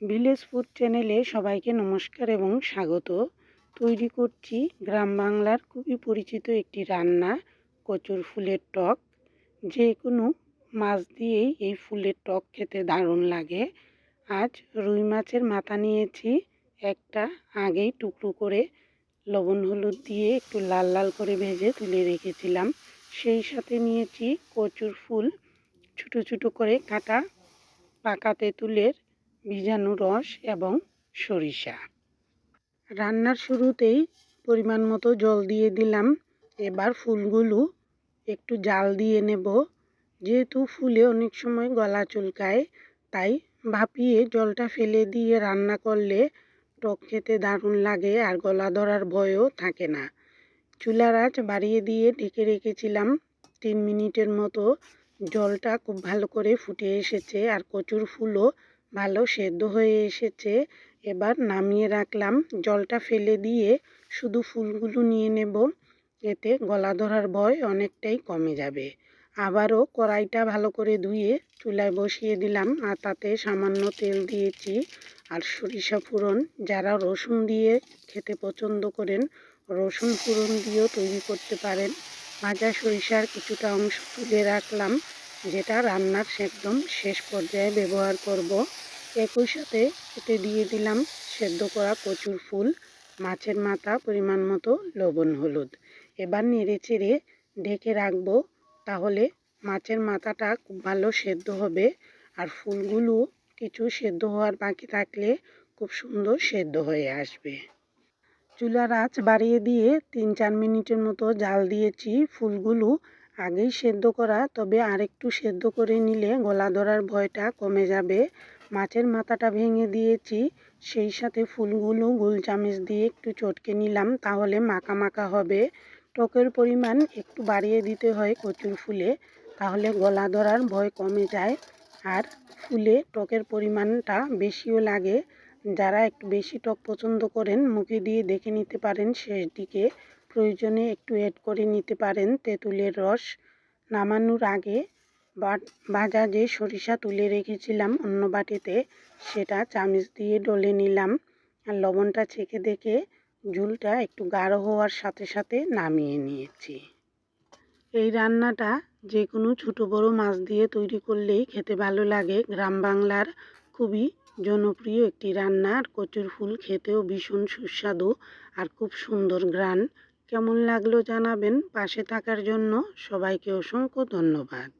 Village food চ্যানেলে সবাইকে নমস্কার এবং স্বাগত। তৈরি করছি গ্রাম বাংলার খুবই পরিচিত একটি রান্না, কচুর ফুলের টক। যে কোনো মাছ দিয়েই এই ফুলের টক খেতে দারুণ লাগে। আজ রুই মাছের মাথা নিয়েছি একটা, আগেই টুকরো করে লবণ হলুদ দিয়ে একটু লাল লাল করে ভেজে তুলে রেখেছিলাম। সেই সাথে নিয়েছি কচুর ফুল। ছোটো ছোটো করে কাটা পাকা তেঁতুলের বীজাণু রস এবং সরিষা। রান্নার শুরুতেই পরিমাণ মতো জল দিয়ে দিলাম। এবার ফুলগুলো একটু জাল দিয়ে নেব। যেহেতু ফুলে অনেক সময় গলা চুলকায়, তাই ভাপিয়ে জলটা ফেলে দিয়ে রান্না করলে টক খেতে দারুণ লাগে আর গলা ধরার ভয়ও থাকে না। চুলার আঁচ বাড়িয়ে দিয়ে ঢেকে রেখেছিলাম। তিন মিনিটের মতো জলটা খুব ভালো করে ফুটে এসেছে আর কচুর ফুলও ভালো সেদ্ধ হয়ে এসেছে, এবার নামিয়ে রাখলাম। জলটা ফেলে দিয়ে শুধু ফুলগুলো নিয়ে নেব, এতে গলা ধরার ভয় অনেকটাই কমে যাবে। আবারও কড়াইটা ভালো করে ধুয়ে চুলায় বসিয়ে দিলাম, আর তাতে সামান্য তেল দিয়েছি। আর সরিষা ফোড়ন, যারা রসুন দিয়ে খেতে পছন্দ করেন, রসুন ফোড়ন দিয়েও তৈরি করতে পারেন। ভাজা সরিষার কিছুটা অংশ তুলে রাখলাম, যেটা রান্নার একদম শেষ পর্যায়ে ব্যবহার করব। একই সাথে এতে দিয়ে দিলাম সেদ্ধ করা কচুর ফুল, মাছের মাথা, পরিমাণ মতো লবণ, হলুদ। এবার নেড়ে চেড়ে ঢেকে রাখব, তাহলে মাছের মাথাটা খুব ভালো সেদ্ধ হবে আর ফুলগুলো কিছু সেদ্ধ হওয়ার বাকি থাকলে খুব সুন্দর সেদ্ধ হয়ে আসবে। চুলার আঁচ বাড়িয়ে দিয়ে তিন চার মিনিটের মতো জাল দিয়েছি ফুলগুলো। আগেই সেদ্ধ করা, তবে আরেকটু সেদ্ধ করে নিলে গলা ধরার ভয়টা কমে যাবে। মাছের মাথাটা ভেঙে দিয়েছি, সেই সাথে ফুলগুলো গোল চামচ দিয়ে একটু চটকে নিলাম, তাহলে মাখা মাখা হবে। টকের পরিমাণ একটু বাড়িয়ে দিতে হয় কচুর ফুলে, তাহলে গলা ধরার ভয় কমে যায়। আর ফুলে টকের পরিমাণটা বেশিও লাগে। যারা একটু বেশি টক পছন্দ করেন, মুখে দিয়ে দেখে নিতে পারেন শেষ দিকে প্রয়োজনে একটু অ্যাড করে নিতে পারেন তেঁতুলের রস। নামানোর আগে ভাজা যে সরিষা তুলে রেখেছিলাম অন্য বাটিতে। সেটা চামচ দিয়ে ডলে নিলাম আর লবণটা চেখে দেখে ঝুলটা একটু গাঢ় হওয়ার সাথে সাথে নামিয়ে নিয়েছি। এই রান্নাটা যে কোনো ছোটো বড়ো মাছ দিয়ে তৈরি করলেই খেতে ভালো লাগে। গ্রাম বাংলার খুবই জনপ্রিয় একটি রান্না আর কচুর ফুল খেতেও ভীষণ সুস্বাদু আর খুব সুন্দর গ্রান কেমন লাগল জানাবেন পাশে থাকার জন্য সবাইকে অসংখ্য ধন্যবাদ।